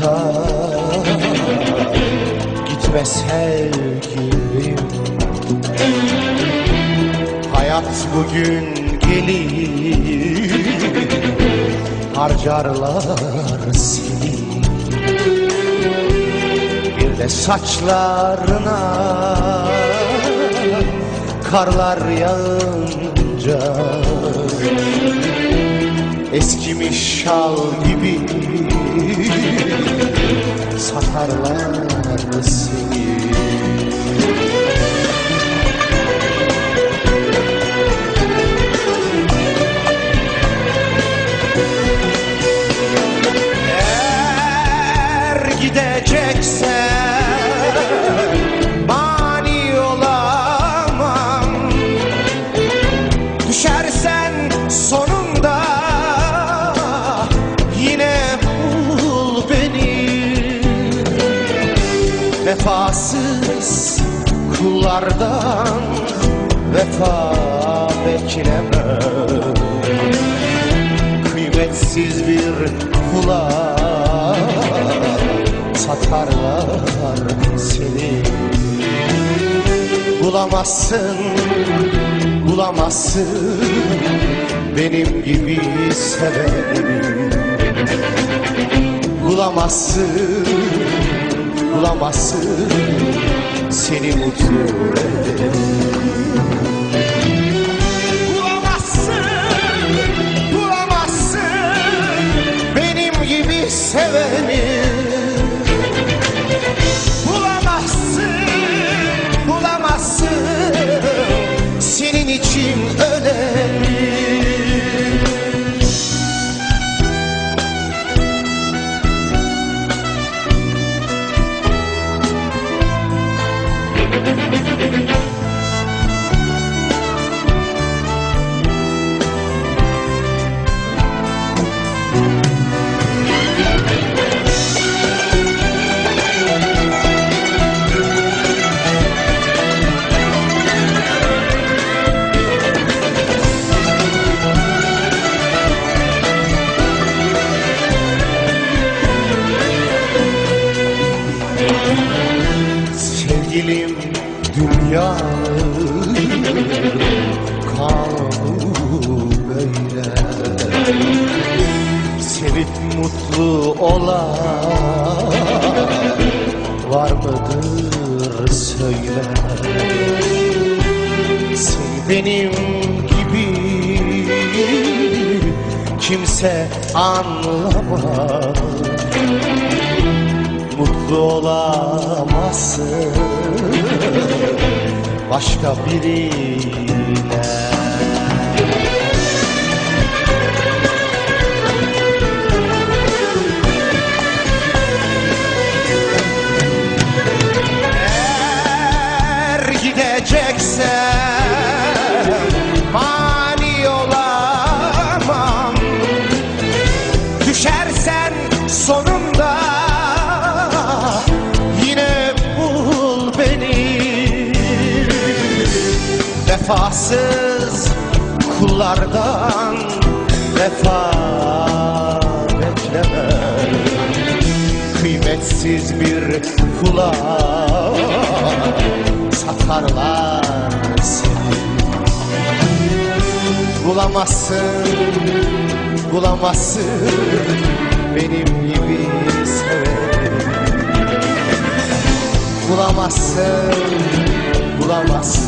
ta Gitme sevgilim. Hayat bugün gelir Harcarlar seni. Bir de saçlarına Karlar yağınca. Eskimiş şal gibi Satarlar seni Vefasız kullardan vefa beklemem. Kıymetsiz bir kula satarlar seni. Bulamazsın, bulamazsın benim gibi seveni. Bulamazsın, bulamazsın. Seni mutlu edeni Dünyanın kanunu böyle. Sevip mutlu olan var mıdır söyle. Sen benim gibi kimse anlamaz mutlu başka biriyle. Eğer gideceksen Vefasız kullardan vefa bekleme. Kıymetsiz bir kula satarlar seni. Bulamazsın, bulamazsın benim gibi seveni Bulamazsın, bulamazsın